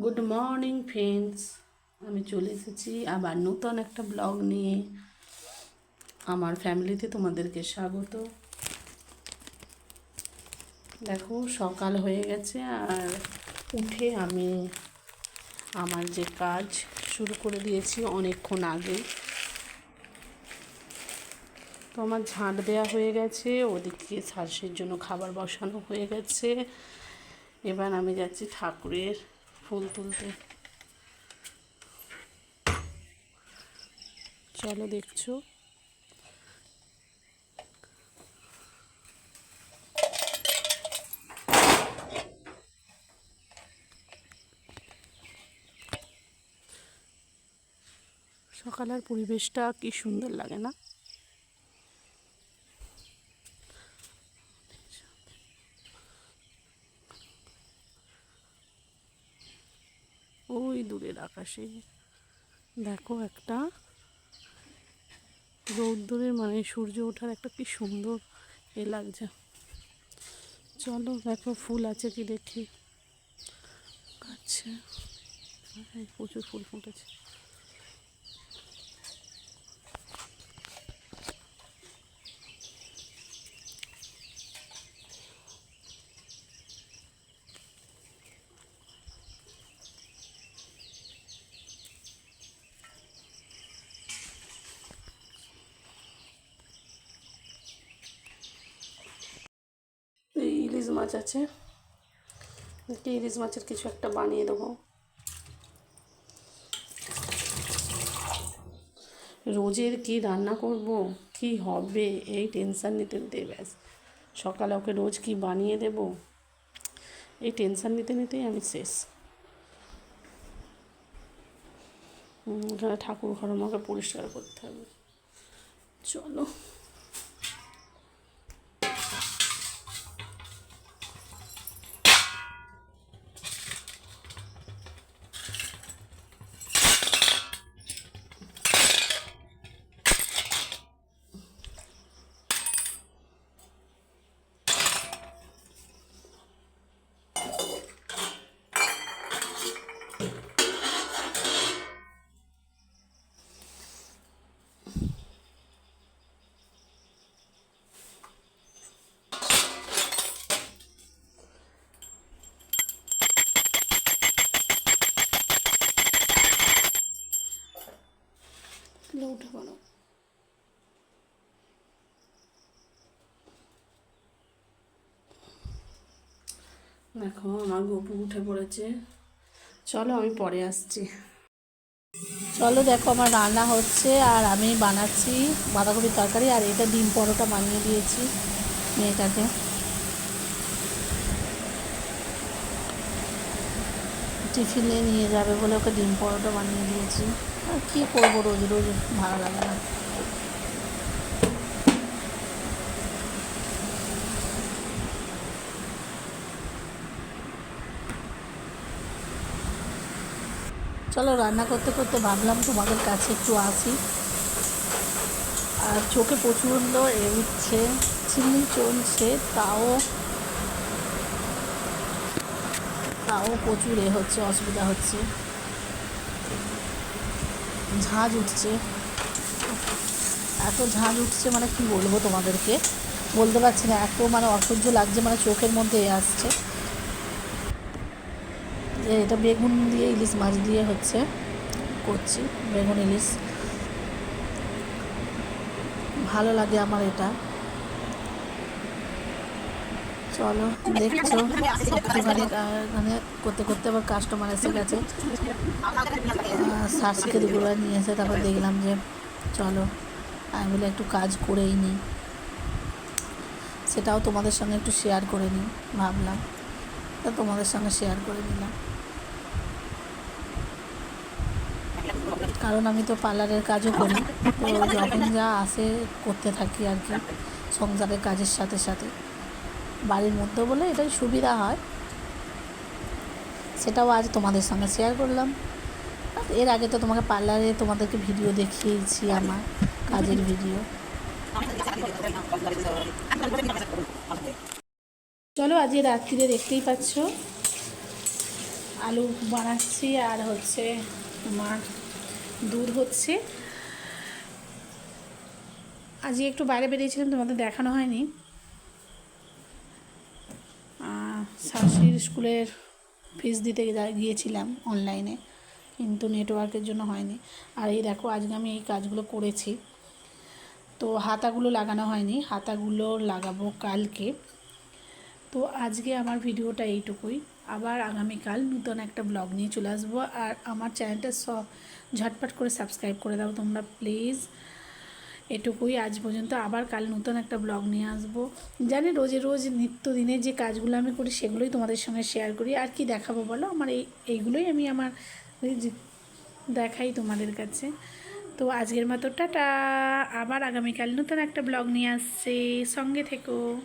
Good morning friends আমি চলে এসেছি আবার নতুন একটা ব্লগ নিয়ে। আমার ফ্যামিলিতে তোমাদেরকে স্বাগত। দেখো, সকাল হয়ে গেছে আর উঠে আমি আমার যে কাজ শুরু করে দিয়েছি অনেকক্ষণ আগে। তো আমার ঝাঁট দেওয়া হয়ে গেছে, ওদিকে শাশুড়ির জন্য খাবার বসানো হয়ে গেছে। এবার আমি যাচ্ছি ঠাকুরের ফুল তুলতে। চলো দেখছ। সকালের পরিবেশটা কি সুন্দর লাগে না? ওই দূরের আকাশে। দেখো একটা রৌদ্রের মানে সূর্য ওঠার একটা কি সুন্দর এ লাগছে। চলো দেখো ফুল আছে কি দেখি। আচ্ছা প্রচুর ফুল ফুটেছে এই ইলিশ মাছ আছে। কি ইলিশ মাছের কিছু একটা বানিয়ে দেবো। রোজের কি রান্না করব? কি হবে? এই টেনশান নিতে নিতে, ব্যাস। সকালে ওকে রোজ কি বানিয়ে দেব? এই টেনশান নিতে, নিতেই আমি শেষ। এখানে ঠাকুর ঘর আমাকে পরিষ্কার করতে হবে। চলো। উঠে পড়ো দেখো, আমার গপু উঠে পড়েছে। চলো, আমি পরে আসছি। চলো, দেখো, আমার রান্না হচ্ছে, আর আমি বানাচ্ছি বাঁধাকপির তরকারি, আর এটা ডিম পরোটা বানিয়ে দিয়েছি মেয়েটাকে। টিফিনে নিয়ে যাবে বলে ওকে ডিম পরোটা বানিয়ে দিয়েছি। কী করব রোজ রোজ ভালো লাগে না। চলো রান্না করতে করতে ভাবলাম তোমাদের কাছে একটু আসি। আর চোখে প্রচণ্ড এ উঠছে, চিনি চলছে, তাও তাও প্রচুর এ হচ্ছে, অসুবিধা হচ্ছে। ঝাঁজ উঠছে। এত ঝাঁজ উঠছে মানে কি বলব তোমাদেরকে? বলতে পারছি না, এত মানে অসহ্য লাগছে মানে চোখের মধ্যে আসছে। যে এটা বেগুন দিয়ে ইলিশ মাছ দিয়ে হচ্ছে, করছি, বেগুন ইলিশ। ভালো লাগে আমার এটা। চলো, দেখছ মানে করতে করতে আবার কাস্টমার এসে গেছে। দুপুরবেলা নিয়ে এসে তারপর দেখলাম যে, চলো, আমি বলে একটু কাজ করেই নিই। সেটাও তোমাদের সঙ্গে একটু শেয়ার করে নিই, ভাবলাম। তা তোমাদের সঙ্গে শেয়ার করে নিলাম। কারণ আমি তো পার্লারের কাজও করি, তো যখন যা আসে করতে থাকি আর কি, সংসারের কাজের সাথে সাথে। বাড়ির মধ্যে বলে এটাই সুবিধা হয়। সেটাও আজ তোমাদের সঙ্গে শেয়ার করলাম। এর আগে তো তোমাকে পার্লারে তোমাদেরকে ভিডিও দেখিয়েছি আমার কাজের ভিডিও চলো আজকে রাত্রিরে দেখতেই পাচ্ছ। আলু বানাচ্ছি আর হচ্ছে তোমার দূর হচ্ছে। আজকে একটু বাইরে বেরিয়েছিলাম, তোমাদের দেখানো হয়নি। আহ, শাশুড়ির স্কুলের ফিস দিতে গিয়েছিলাম অনলাইনে কিন্তু নেটওয়ার্কের জন্য হয়নি। আর এই দেখো আজকে আমি এই কাজগুলো করেছি। তো হাতাগুলো লাগানো হয়নি হাতাগুলো লাগাবো কালকে। তো আজকে আমার ভিডিওটা এইটুকুই। আবার আগামীকাল নতুন একটা ব্লগ নিয়ে চলে আসব। আর আমার চ্যানেলটা সব ঝটপট করে সাবস্ক্রাইব করে দাও তোমরা প্লিজ এটুকুই আজ পর্যন্ত। আবার কাল নতুন একটা ব্লগ নিয়ে আসব। জানি রোজে রোজ নিত্যদিনে যে কাজগুলো আমি করি, সেগুলোই তোমাদের সঙ্গে শেয়ার করি। আর কি দেখাবো বলো? আমার এই, এইগুলোই আমি আমার দেখাই তোমাদের কাছে। তো আজকের মতো টাটা। আবার আগামীকাল নতুন একটা ব্লগ নিয়ে আসছে। সঙ্গে থেকো।